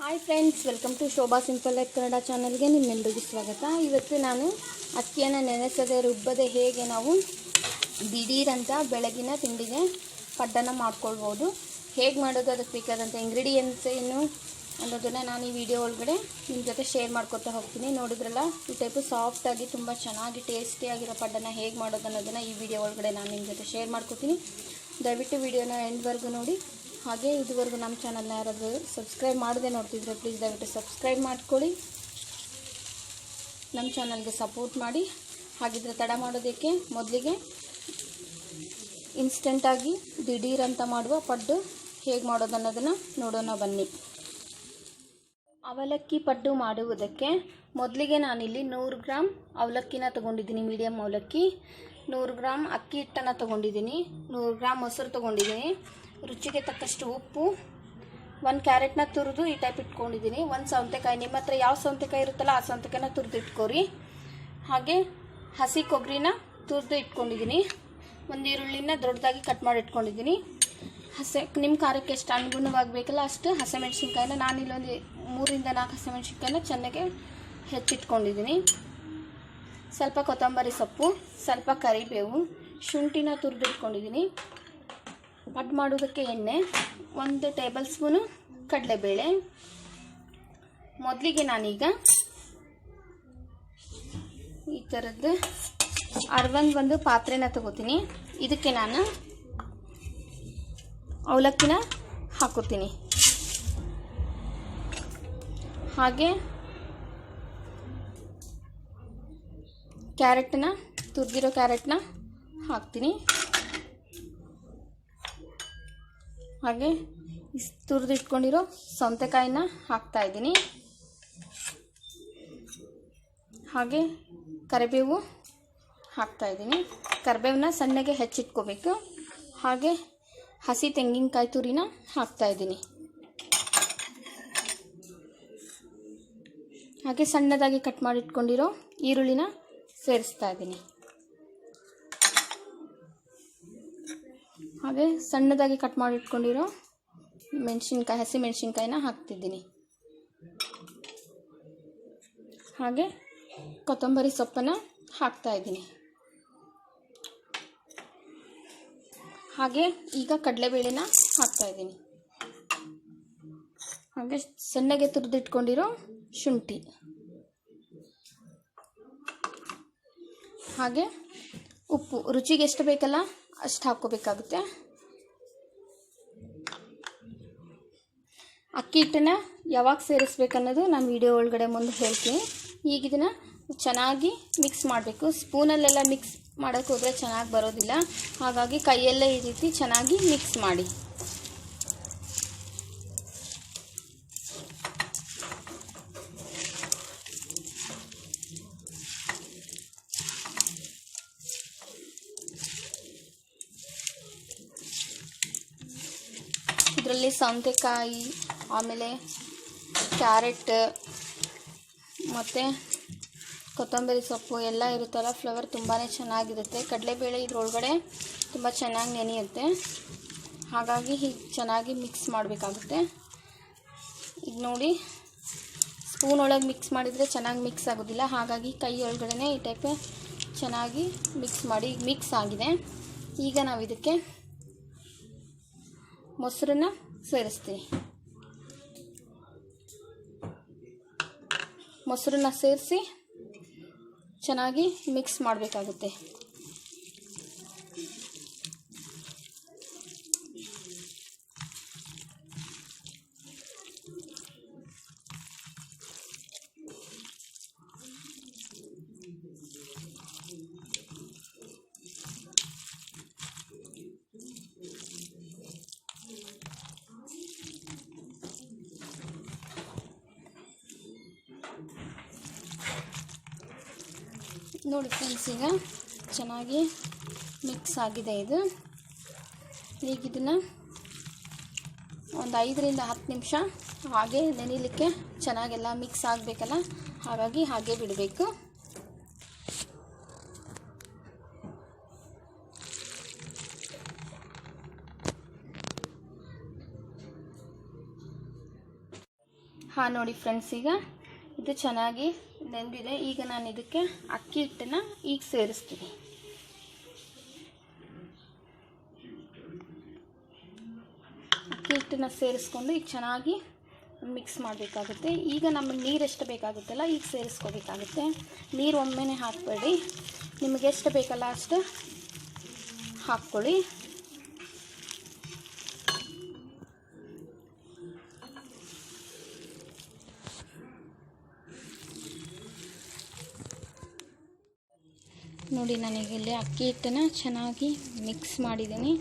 Hi friends welcome to Shobha simple life Kannada ಚಾನಲ್ಗೆ ನಿಮ್ಮೆಲ್ಲರಿಗೂ ಸ್ವಾಗತ. ಇವತ್ತು ನಾನು ಅಕ್ಕಿಯನ್ನು ನೆನೆಸದೆ, ರುಬ್ಬದೆ ಹೇಗೆ ನಾವು ದಿಢೀರಂತ ಬೆಳಗಿನ ತಿಂಡಿಗೆ ಪಡ್ಡನ ಮಾಡ್ಕೊಳ್ಬೋದು. ಹೇಗೆ ಮಾಡೋದು, ಅದಕ್ಕೆ ಬೇಕಾದಂಥ ಇಂಗ್ರೀಡಿಯೆಂಟ್ಸ್ ಏನು ಅನ್ನೋದನ್ನು ನಾನು ಈ ವಿಡಿಯೋ ಒಳಗಡೆ ನಿಮ್ಮ ಜೊತೆ ಶೇರ್ ಮಾಡ್ಕೊತಾ ಹೋಗ್ತೀನಿ. ನೋಡಿದ್ರಲ್ಲ, ಈ ಟೈಪು ಸಾಫ್ಟಾಗಿ ತುಂಬ ಚೆನ್ನಾಗಿ ಟೇಸ್ಟಿಯಾಗಿರೋ ಪಡ್ಡನ ಹೇಗೆ ಮಾಡೋದು ಅನ್ನೋದನ್ನು ಈ ವಿಡಿಯೋ ಒಳಗಡೆ ನಾನು ನಿಮ್ಮ ಜೊತೆ ಶೇರ್ ಮಾಡ್ಕೊತೀನಿ. ದಯವಿಟ್ಟು ವಿಡಿಯೋನ ಎಂಡ್ವರೆಗೂ ನೋಡಿ. ಹಾಗೆ ಇದುವರೆಗೂ ನಮ್ಮ ಚಾನಲ್ನ ಯಾರಾದರೂ ಸಬ್ಸ್ಕ್ರೈಬ್ ಮಾಡದೆ ನೋಡ್ತಿದ್ರೆ ಪ್ಲೀಸ್ ದಯವಿಟ್ಟು ಸಬ್ಸ್ಕ್ರೈಬ್ ಮಾಡ್ಕೊಳ್ಳಿ. ನಮ್ಮ ಚಾನಲ್ಗೆ ಸಪೋರ್ಟ್ ಮಾಡಿ. ಹಾಗಿದ್ರೆ ತಡ ಮಾಡೋದಕ್ಕೆ ಮೊದಲಿಗೆ ಇನ್ಸ್ಟೆಂಟಾಗಿ ದಿಢೀರ್ ಅಂತ ಮಾಡುವ ಪಡ್ಡು ಹೇಗೆ ಮಾಡೋದು ಅನ್ನೋದನ್ನು ನೋಡೋಣ ಬನ್ನಿ. ಅವಲಕ್ಕಿ ಪಡ್ಡು ಮಾಡುವುದಕ್ಕೆ ಮೊದಲಿಗೆ ನಾನಿಲ್ಲಿ ನೂರು ಗ್ರಾಮ್ ಅವಲಕ್ಕಿನ ತೊಗೊಂಡಿದ್ದೀನಿ ಮೀಡಿಯಮ್ ಅವಲಕ್ಕಿ. ನೂರು ಗ್ರಾಮ್ ಅಕ್ಕಿ ಹಿಟ್ಟನ್ನು ತೊಗೊಂಡಿದ್ದೀನಿ, ನೂರು ಗ್ರಾಮ್ ಮೊಸರು ತೊಗೊಂಡಿದ್ದೀನಿ. ರುಚಿಗೆ ತಕ್ಕಷ್ಟು ಉಪ್ಪು, ಒಂದು ಕ್ಯಾರೆಟ್ನ ತುರಿದು ಈ ಟೈಪ್ ಇಟ್ಕೊಂಡಿದ್ದೀನಿ ಒಂದು ಸೌತೆಕಾಯಿ, ನಿಮ್ಮ ಹತ್ರ ಯಾವ ಸೌತೆಕಾಯಿ ಇರುತ್ತಲ್ಲ ಆ ಸೌತೆಕಾಯಿನ ತುರಿದು ಇಟ್ಕೋರಿ. ಹಾಗೆ ಹಸಿ ಕೊಬ್ಬರಿನ ತುರಿದು ಇಟ್ಕೊಂಡಿದ್ದೀನಿ ಒಂದು ಈರುಳ್ಳಿನ ದೊಡ್ಡದಾಗಿ ಕಟ್ ಮಾಡಿ ಇಟ್ಕೊಂಡಿದ್ದೀನಿ ಹಸೆ ನಿಮ್ಮ ಖಾರಕ್ಕೆ ಎಷ್ಟು ಅನುಗುಣವಾಗಿ ಬೇಕಲ್ಲ ಅಷ್ಟು ಹಸಿಮೆಣ್ಸಿನ್ಕಾಯಿನ ನಾನು ಇಲ್ಲೊಂದು ಮೂರಿಂದ ನಾಲ್ಕು ಹಸಿಮೆಣ್ಸಿನ್ಕಾಯಿನ ಚೆನ್ನಾಗಿ ಹೆಚ್ಚಿಟ್ಕೊಂಡಿದ್ದೀನಿ ಸ್ವಲ್ಪ ಕೊತ್ತಂಬರಿ ಸೊಪ್ಪು, ಸ್ವಲ್ಪ ಕರಿಬೇವು, ಶುಂಠಿನ ತುರಿದು ಇಟ್ಕೊಂಡಿದ್ದೀನಿ ಪಡ್ ಮಾಡೋದಕ್ಕೆ ಎಣ್ಣೆ, ಒಂದು ಟೇಬಲ್ ಸ್ಪೂನು ಕಡಲೆಬೇಳೆ. ಮೊದಲಿಗೆ ನಾನೀಗ ಈ ಥರದ್ದು ಅರ್ವಂದು ಒಂದು ಪಾತ್ರೆನ ತಗೋತೀನಿ. ಇದಕ್ಕೆ ನಾನು ಅವಲಕ್ಕಿನ ಹಾಕೋತೀನಿ. ಹಾಗೆ ಕ್ಯಾರೆಟ್ನ, ತುರಿದಿರೋ ಕ್ಯಾರೆಟ್ನ ಹಾಕ್ತೀನಿ. ಹಾಗೆ ತುರಿದು ಇಟ್ಕೊಂಡಿರೋ ಸೌತೆಕಾಯಿನ ಹಾಕ್ತಾ ಇದ್ದೀನಿ. ಹಾಗೆ ಕರಿಬೇವು ಹಾಕ್ತಾ ಇದ್ದೀನಿ. ಕರಿಬೇವನ್ನ ಸಣ್ಣಗೆ ಹೆಚ್ಚಿಟ್ಕೋಬೇಕು. ಹಾಗೆ ಹಸಿ ತೆಂಗಿನಕಾಯಿ ತುರಿನ ಹಾಕ್ತಾ ಇದ್ದೀನಿ. ಹಾಗೆ ಸಣ್ಣದಾಗಿ ಕಟ್ ಮಾಡಿಟ್ಕೊಂಡಿರೋ ಈರುಳ್ಳಿನ ಸೇರಿಸ್ತಾ ಇದ್ದೀನಿ. ಹಾಗೆ ಸಣ್ಣದಾಗಿ ಕಟ್ ಮಾಡಿಟ್ಕೊಂಡಿರೋ ಮೆಣಸಿನ್ಕಾಯಿ, ಹಸಿ ಮೆಣಸಿನ್ಕಾಯಿನ ಹಾಕ್ತಿದ್ದೀನಿ. ಹಾಗೆ ಕೊತ್ತಂಬರಿ ಸೊಪ್ಪನ್ನು ಹಾಕ್ತಾ ಇದ್ದೀನಿ. ಹಾಗೆ ಈಗ ಕಡಲೆಬೇಳೆನ ಹಾಕ್ತಾ ಇದ್ದೀನಿ. ಹಾಗೆ ಸಣ್ಣಗೆ ತುರಿದಿಟ್ಕೊಂಡಿರೋ ಶುಂಠಿ. ಹಾಗೆ ಉಪ್ಪು, ರುಚಿಗೆ ಎಷ್ಟು ಬೇಕಲ್ಲ ಅಷ್ಟು ಹಾಕ್ಕೋಬೇಕಾಗುತ್ತೆ. ಅಕ್ಕಿ ಹಿಟ್ಟನ್ನು ಯಾವಾಗ ಸೇರಿಸ್ಬೇಕನ್ನೋದು ನಾನು ವಿಡಿಯೋ ಒಳಗಡೆ ಮುಂದೆ ಹೇಳ್ತೀನಿ. ಈಗ ಇದನ್ನು ಚೆನ್ನಾಗಿ ಮಿಕ್ಸ್ ಮಾಡಬೇಕು. ಸ್ಪೂನಲ್ಲೆಲ್ಲ ಮಿಕ್ಸ್ ಮಾಡೋಕ್ಕೆ ಚೆನ್ನಾಗಿ ಬರೋದಿಲ್ಲ. ಹಾಗಾಗಿ ಕೈಯಲ್ಲೇ ಈ ರೀತಿ ಚೆನ್ನಾಗಿ ಮಿಕ್ಸ್ ಮಾಡಿ. ಇದರಲ್ಲಿ ಸೌತೆಕಾಯಿ, ಆಮೇಲೆ ಕ್ಯಾರೆಟ್, ಮತ್ತು ಕೊತ್ತಂಬರಿ ಸೊಪ್ಪು ಎಲ್ಲ ಇರುತ್ತಲ್ಲ, ಫ್ಲೇವರ್ ತುಂಬಾ ಚೆನ್ನಾಗಿರುತ್ತೆ. ಕಡಲೆಬೇಳೆ ಇದ್ರೊಳಗಡೆ ತುಂಬ ಚೆನ್ನಾಗಿ ನೆನೆಯುತ್ತೆ. ಹಾಗಾಗಿ ಹೀಗೆ ಚೆನ್ನಾಗಿ ಮಿಕ್ಸ್ ಮಾಡಬೇಕಾಗುತ್ತೆ. ಈಗ ನೋಡಿ ಸ್ಪೂನ್ ಒಳಗೆ ಮಿಕ್ಸ್ ಮಾಡಿದರೆ ಚೆನ್ನಾಗಿ ಮಿಕ್ಸ್ ಆಗೋದಿಲ್ಲ. ಹಾಗಾಗಿ ಕೈ ಒಳಗಡೆ ಈ ಟೈಪ್ ಚೆನ್ನಾಗಿ ಮಿಕ್ಸ್ ಮಾಡಿ ಮಿಕ್ಸ್ ಆಗಿದೆ. ಈಗ ನಾವು ಇದಕ್ಕೆ ಮೊಸರನ್ನ ಸೇರಿಸ್ತೀನಿ. ಮೊಸರನ್ನ ಸೇರಿಸಿ ಚೆನ್ನಾಗಿ ಮಿಕ್ಸ್ ಮಾಡಬೇಕಾಗುತ್ತೆ. ನೋಡಿ ಫ್ರೆಂಡ್ಸ್ ಈಗ ಚೆನ್ನಾಗಿ ಮಿಕ್ಸ್ ಆಗಿದೆ ಇದು. ಈಗ ಇದನ್ನು ಒಂದು ಐದರಿಂದ ಹತ್ತು ನಿಮಿಷ ಹಾಗೆ ನೆನೆಯಲಿಕ್ಕೆ ಚೆನ್ನಾಗೆಲ್ಲ ಮಿಕ್ಸ್ ಆಗಬೇಕಲ್ಲ? ಹಾಗಾಗಿ ಹಾಗೆ ಬಿಡಬೇಕು. ಹಾಂ ನೋಡಿ ಫ್ರೆಂಡ್ಸ್ ಈಗ ಇದು ಚೆನ್ನಾಗಿ ನೆಂದಿದೆ. ಈಗ ನಾನು ಇದಕ್ಕೆ ಅಕ್ಕಿ ಹಿಟ್ಟನ್ನ ಈಗ ಸೇರಿಸ್ತೀನಿ. ಅಕ್ಕಿ ಹಿಟ್ಟನ್ನ ಸೇರಿಸ್ಕೊಂಡು ಈಗ ಚೆನ್ನಾಗಿ ಮಿಕ್ಸ್ ಮಾಡಬೇಕಾಗುತ್ತೆ. ಈಗ ನಮಗೆ ನೀರು ಬೇಕಾಗುತ್ತಲ್ಲ, ಈಗ ಸೇರಿಸ್ಕೋಬೇಕಾಗುತ್ತೆ. ನೀರು ಒಮ್ಮೆನೇ ಹಾಕಬೇಡಿ. ನಿಮಗೆಷ್ಟು ಬೇಕಲ್ಲ ಅಷ್ಟು ಹಾಕ್ಕೊಳ್ಳಿ. ನೋಡಿ ನನಗೆ ಇಲ್ಲಿ ಅಕ್ಕಿ ಹಿಟ್ಟನ್ನು ಚೆನ್ನಾಗಿ ಮಿಕ್ಸ್ ಮಾಡಿದ್ದೀನಿ.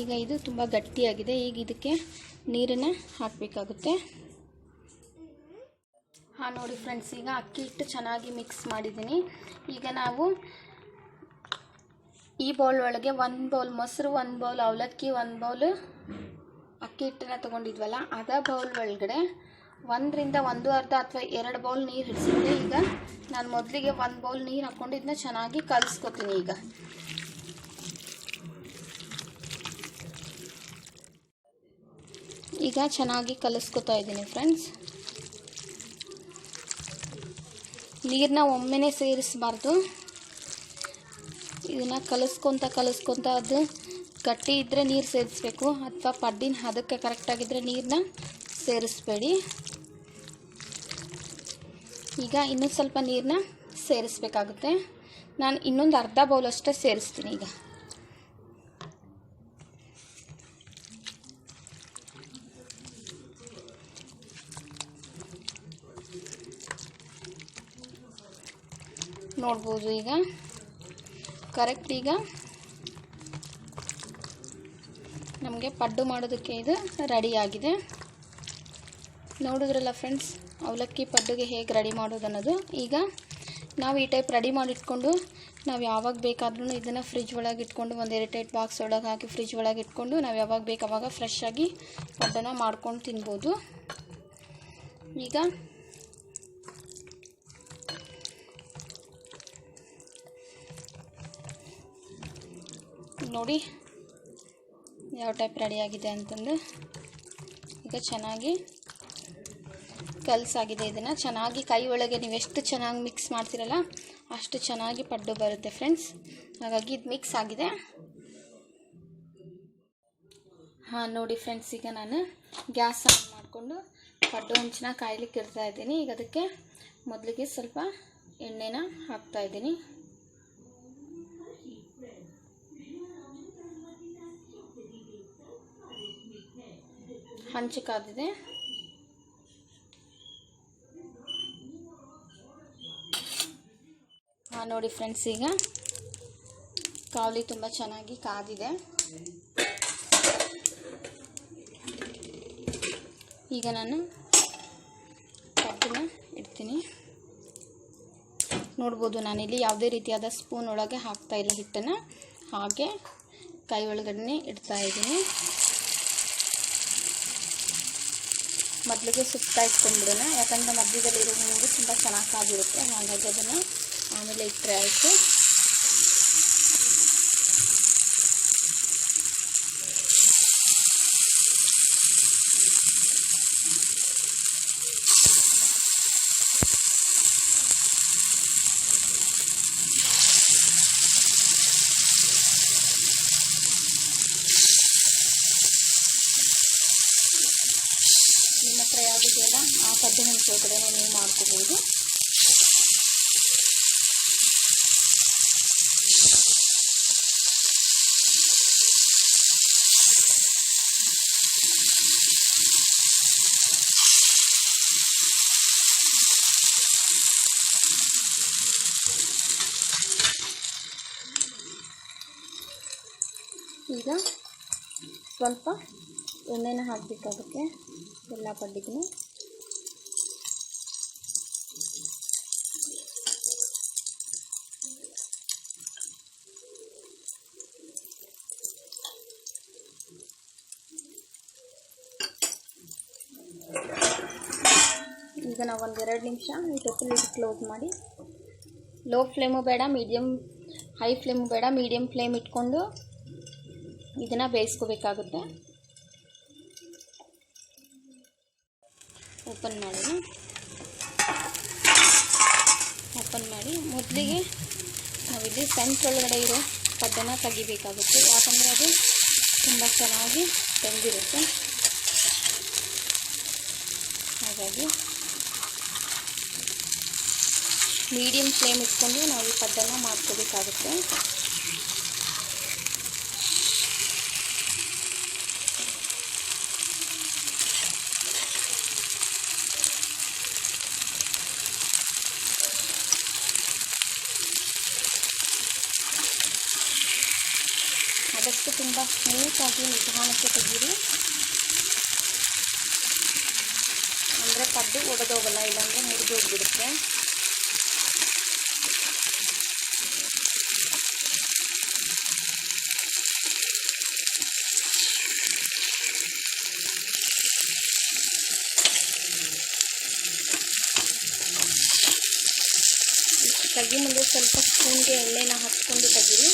ಈಗ ಇದು ತುಂಬ ಗಟ್ಟಿಯಾಗಿದೆ. ಈಗ ಇದಕ್ಕೆ ನೀರನ್ನು ಹಾಕಬೇಕಾಗುತ್ತೆ. ಹಾಂ, ನೋಡಿ ಫ್ರೆಂಡ್ಸ್ ಈಗ ಅಕ್ಕಿ ಹಿಟ್ಟು ಚೆನ್ನಾಗಿ ಮಿಕ್ಸ್ ಮಾಡಿದ್ದೀನಿ. ಈಗ ನಾವು ಈ ಬೌಲ್ ಒಳಗೆ ಒಂದು ಬೌಲ್ ಮೊಸರು ಒಂದು ಬೌಲ್ ಅವಲಕ್ಕಿ ಒಂದು ಬೌಲ್ ಅಕ್ಕಿ ಹಿಟ್ಟನ್ನು ತೊಗೊಂಡಿದ್ವಲ್ಲ, ಅದ ಬೌಲ್ ಒಳಗಡೆ ಒಂದರಿಂದ ಒಂದು ಅರ್ಧ ಅಥವಾ ಎರಡು ಬೌಲ್ ನೀರು ಹಿಡಿಸಿದ್ದೆ ಈಗ ನಾನು ಮೊದಲಿಗೆ ಒಂದು ಬೌಲ್ ನೀರು ಹಾಕ್ಕೊಂಡು ಇದನ್ನ ಚೆನ್ನಾಗಿ ಕಲಿಸ್ಕೊತೀನಿ ಈಗ. ಈಗ ಚೆನ್ನಾಗಿ ಕಲಿಸ್ಕೊತಾ ಇದ್ದೀನಿ ಫ್ರೆಂಡ್ಸ್. ನೀರನ್ನ ಒಮ್ಮೆನೇ ಸೇರಿಸಬಾರ್ದು. ಇದನ್ನು ಕಲಿಸ್ಕೊತ ಕಲಿಸ್ಕೊತ ಅದು ಗಟ್ಟಿ ಇದ್ದರೆ ನೀರು ಸೇರಿಸ್ಬೇಕು, ಅಥವಾ ಪಡ್ಡಿನ ಹದಕ್ಕೆ ಕರೆಕ್ಟಾಗಿದ್ದರೆ ನೀರನ್ನ ಸೇರಿಸ್ಬೇಡಿ. ಈಗ ಇನ್ನೂ ಸ್ವಲ್ಪ ನೀರನ್ನ ಸೇರಿಸ್ಬೇಕಾಗುತ್ತೆ. ನಾನು ಇನ್ನೊಂದು ಅರ್ಧ ಬೌಲ್ ಅಷ್ಟೇ ಸೇರಿಸ್ತೀನಿ ಈಗ. ನೋಡ್ಬೋದು ಈಗ. ಕರೆಕ್ಟ್ ಈಗ. ನಮಗೆ ಪಡ್ಡು ಮಾಡೋದಕ್ಕೆ ಇದು ರೆಡಿಯಾಗಿದೆ ನೋಡಿದ್ರಲ್ಲ ಫ್ರೆಂಡ್ಸ್ ಅವಲಕ್ಕಿ ಪಡ್ಡುಗೆ ಹೇಗೆ ರೆಡಿ ಮಾಡೋದು ಅನ್ನೋದು ಈಗ ನಾವು ಈ ಟೈಪ್ ರೆಡಿ ಮಾಡಿಟ್ಕೊಂಡು ನಾವು ಯಾವಾಗ ಬೇಕಾದ್ರೂ ಇದನ್ನು ಫ್ರಿಜ್ ಒಳಗೆ ಇಟ್ಕೊಂಡು ಒಂದು ಏರ್ಟೈಟ್ ಬಾಕ್ಸ್ ಒಳಗೆ ಹಾಕಿ ಫ್ರಿಜ್ ಒಳಗೆ ಇಟ್ಕೊಂಡು ನಾವು ಯಾವಾಗ ಬೇಕು ಅವಾಗ ಫ್ರೆಶ್ ಆಗಿ ಪಡ್ಡನ್ನು ಮಾಡ್ಕೊಂಡು ತಿನ್ಬೋದು. ಈಗ ನೋಡಿ ಯಾವ ಟೈಪ್ ರೆಡಿಯಾಗಿದೆ ಅಂತಂದು. ಈಗ ಚೆನ್ನಾಗಿ ಕಲಸಾಗಿದೆ ಇದನ್ನು. ಚೆನ್ನಾಗಿ ಕೈ ಒಳಗೆ ನೀವು ಎಷ್ಟು ಚೆನ್ನಾಗಿ ಮಿಕ್ಸ್ ಮಾಡ್ತೀರಲ್ಲ ಅಷ್ಟು ಚೆನ್ನಾಗಿ ಪಡ್ಡು ಬರುತ್ತೆ ಫ್ರೆಂಡ್ಸ್ ಹಾಗಾಗಿ ಇದು ಮಿಕ್ಸ್ ಆಗಿದೆ. ಹಾಂ, ನೋಡಿ ಫ್ರೆಂಡ್ಸ್ ಈಗ ನಾನು ಗ್ಯಾಸ್ ಆನ್ ಮಾಡಿಕೊಂಡು ಪಡ್ಡು ಹಂಚನ ಕಾಯ್ಲಿಕ್ಕೆ ಇಡ್ತಾ ಇದ್ದೀನಿ. ಈಗ ಅದಕ್ಕೆ ಮೊದಲಿಗೆ ಸ್ವಲ್ಪ ಎಣ್ಣೆನ ಹಾಕ್ತಾ ಇದ್ದೀನಿ. ಹಂಚು ಕಾದಿದೆ ಹಾಂ ನೋಡಿ ಫ್ರೆಂಡ್ಸ್, ಈಗ ಕಾವಲಿ ತುಂಬ ಚೆನ್ನಾಗಿ ಕಾದಿದೆ. ಈಗ ನಾನು ಕಬ್ಬಿನ ಇಡ್ತೀನಿ. ನೋಡ್ಬೋದು, ನಾನಿಲ್ಲಿ ಯಾವುದೇ ರೀತಿಯಾದ ಸ್ಪೂನ್ ಒಳಗೆ ಹಾಕ್ತಾ ಇಲ್ಲ ಹಿಟ್ಟನ್ನು ಹಾಗೆ ಕೈ ಒಳಗಡೆ ಇಡ್ತಾ ಇದ್ದೀನಿ. ಮೊದಲಿಗೆ ಸುತ್ತಾ ಇಟ್ಕೊಂಡ್ಬಿಡೋಣ, ಯಾಕಂದರೆ ಮಧ್ಯದಲ್ಲಿರೋ ನೀರು ತುಂಬ ಚೆನ್ನಾಗಿ ಕಾದಿರುತ್ತೆ, ಹಾಗಾಗಿ ಅದನ್ನು ಆಮೇಲೆ ಇಟ್ಟರೆ ಆಯಿತು. ನಿಮ್ಮ ಹತ್ರ ಯಾವುದಿದೆಯಲ್ಲ ಆ ಪದ್ಧತಿ ಒಳಗಡೆ ನೀವು ಮಾಡ್ಕೋಬೋದು. ಈಗ ಸ್ವಲ್ಪ ಎಣ್ಣೆನ ಅದಕ್ಕೆ, ಎಲ್ಲ ಪಡ್ಡಿಗೂ ಈಗ ನಾವು ಒಂದು ಎರಡು ನಿಮಿಷ ಈ ಟೊಪ್ಪಲ್ಲಿ ಕ್ಲೋಸ್ ಮಾಡಿ ಲೋ ಫ್ಲೇಮು ಬೇಡ ಮೀಡಿಯಮ್ ಹೈ ಫ್ಲೇಮು ಬೇಡ ಮೀಡಿಯಮ್ ಫ್ಲೇಮ್ ಇಟ್ಕೊಂಡು ಇದನ್ನು ಬೇಯಿಸ್ಕೋಬೇಕಾಗುತ್ತೆ. ಓಪನ್ ಮಾಡೋಣ. ಓಪನ್ ಮಾಡಿ. ಮೊದಲಿಗೆ ನಾವಿಲ್ಲಿ ಒಳಗಡೆ ಇರೋ ಪದ್ದನ ತೆಗಿಬೇಕಾಗುತ್ತೆ. ಯಾಕಂದರೆ ಅದು ತುಂಬ ಚೆನ್ನಾಗಿ ತೆಗೆದಿರುತ್ತೆ ಹಾಗಾಗಿ ಮೀಡಿಯಮ್ ಫ್ಲೇಮ್ ಇಟ್ಕೊಂಡು ನಾವು ಈ ಪಡ್ಡನ್ನು ಮಾಡ್ಕೋಬೇಕಾಗುತ್ತೆ ಆದಷ್ಟು ತುಂಬ ಸ್ಮೂತಾಗಿ ನಿಧಾನಕ್ಕೆ ತೆಗೀರಿ ಅಂದರೆ ಪಡ್ಡು ಒಡೆದೋಗಲ್ಲ ಇಲ್ಲಾಂದರೆ ಮುರಿದು ತೆಗಿ ಮುಂದೆ ಸ್ವಲ್ಪ ಸ್ಪೂನ್ಗೆ ಎಣ್ಣೆನ ಹಚ್ಕೊಂಡು ತೆಗೀರಿ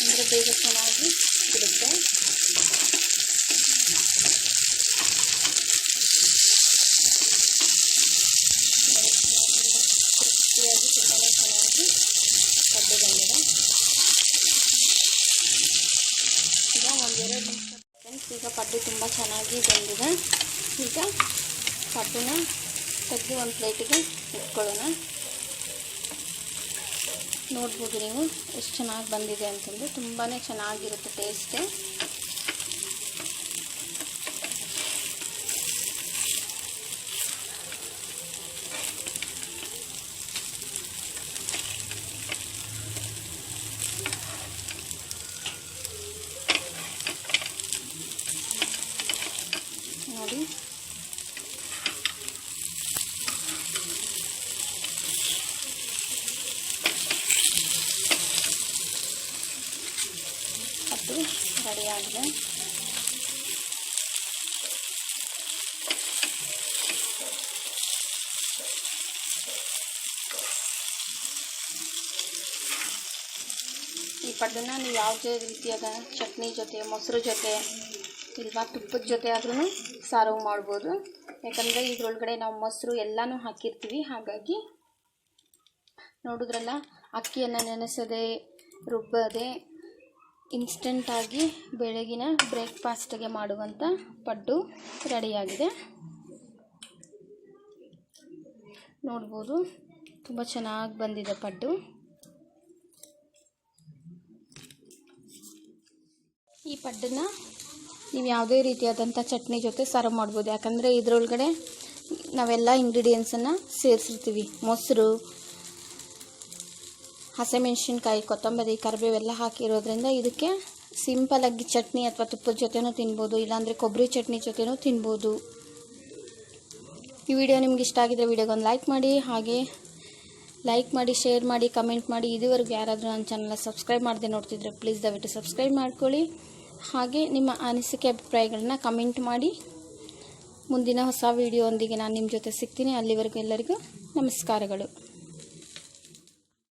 ಅಂದರೆ ಬೇಗ ಚೆನ್ನಾಗಿ ಬಿಡುತ್ತೆ. ಈಗ ಪಡ್ಡು ತುಂಬ ಚೆನ್ನಾಗಿ ಬಂದಿದೆ. ಈಗ ಪಡ್ಡುನ ತೆಗೆದು ಒಂದು ಪ್ಲೇಟಿಗೆ ಇಟ್ಕೊಳ್ಳೋಣ. ನೋಡ್ಬೋದು ನೀವು ಎಷ್ಟು ಚೆನ್ನಾಗಿ ಬಂದಿದೆ ಅಂತಂದು ತುಂಬಾ ಚೆನ್ನಾಗಿರುತ್ತೆ ಟೇಸ್ಟ್ ನೋಡಿ ಅದು ರೆಡಿಯಾಗಿದೆ ಈ ಪಡ್ಡನ್ನ ನೀವು ಯಾವುದೇ ರೀತಿಯಾದ ಚಟ್ನಿ ಜೊತೆ, ಮೊಸರು ಜೊತೆ ಇಲ್ವಾ ತುಪ್ಪದ ಜೊತೆ ಆದ್ರೂ ಸಾರು ಮಾಡ್ಬೋದು. ಯಾಕಂದರೆ ಇದ್ರೊಳಗಡೆ ನಾವು ಮೊಸರು ಎಲ್ಲನೂ ಹಾಕಿರ್ತೀವಿ. ಹಾಗಾಗಿ ನೋಡಿದ್ರಲ್ಲ, ಅಕ್ಕಿಯನ್ನು ನೆನೆಸದೆ, ರುಬ್ಬದೆ ಇನ್ಸ್ಟೆಂಟಾಗಿ ಬೆಳಗಿನ ಬ್ರೇಕ್ಫಾಸ್ಟ್ಗೆ ಮಾಡುವಂಥ ಪಡ್ಡು ರೆಡಿಯಾಗಿದೆ. ನೋಡ್ಬೋದು, ತುಂಬ ಚೆನ್ನಾಗಿ ಬಂದಿದೆ ಪಡ್ಡು. ಈ ಪಡ್ಡನ್ನ ನೀವು ಯಾವುದೇ ರೀತಿಯಾದಂಥ ಚಟ್ನಿ ಜೊತೆ ಸರ್ವ್ ಮಾಡ್ಬೋದು. ಯಾಕಂದರೆ ಇದರೊಳಗಡೆ ನಾವೆಲ್ಲ ಇಂಗ್ರೀಡಿಯೆಂಟ್ಸನ್ನು ಸೇರಿಸಿರ್ತೀವಿ. ಮೊಸರು, ಹಸಿಮೆಣ್ಸಿನ್ಕಾಯಿ, ಕೊತ್ತಂಬರಿ, ಕರಿಬೇವೆಲ್ಲ ಹಾಕಿರೋದ್ರಿಂದ ಇದಕ್ಕೆ ಸಿಂಪಲಾಗಿ ಚಟ್ನಿ ಅಥವಾ ತುಪ್ಪದ ಜೊತೆನೂ ತಿನ್ಬೋದು, ಇಲ್ಲಾಂದರೆ ಕೊಬ್ಬರಿ ಚಟ್ನಿ ಜೊತೆನೂ ತಿನ್ಬೋದು. ಈ ವಿಡಿಯೋ ನಿಮ್ಗೆ ಇಷ್ಟ ಆಗಿದ್ರೆ ವಿಡಿಯೋಗೊಂದು ಲೈಕ್ ಮಾಡಿ, ಹಾಗೆ ಲೈಕ್ ಮಾಡಿ ಶೇರ್ ಮಾಡಿ ಕಮೆಂಟ್ ಮಾಡಿ, ಇದುವರೆಗೂ ಯಾರಾದರೂ ನನ್ನ ಚಾನಲ್ನ ಸಬ್ಸ್ಕ್ರೈಬ್ ಮಾಡದೆ ನೋಡ್ತಿದ್ರೆ ಪ್ಲೀಸ್ ದಯವಿಟ್ಟು ಸಬ್ಸ್ಕ್ರೈಬ್ ಮಾಡ್ಕೊಳ್ಳಿ. ಹಾಗೆ ನಿಮ್ಮ ಅನಿಸಿಕೆ ಅಭಿಪ್ರಾಯಗಳನ್ನ ಕಮೆಂಟ್ ಮಾಡಿ. ಮುಂದಿನ ಹೊಸ ವಿಡಿಯೋ ಒಂದಿಗೆ ನಾನು ನಿಮ್ಮ ಜೊತೆ ಸಿಗ್ತೀನಿ. ಅಲ್ಲಿವರೆಗೂ ಎಲ್ಲರಿಗೂ ನಮಸ್ಕಾರಗಳು.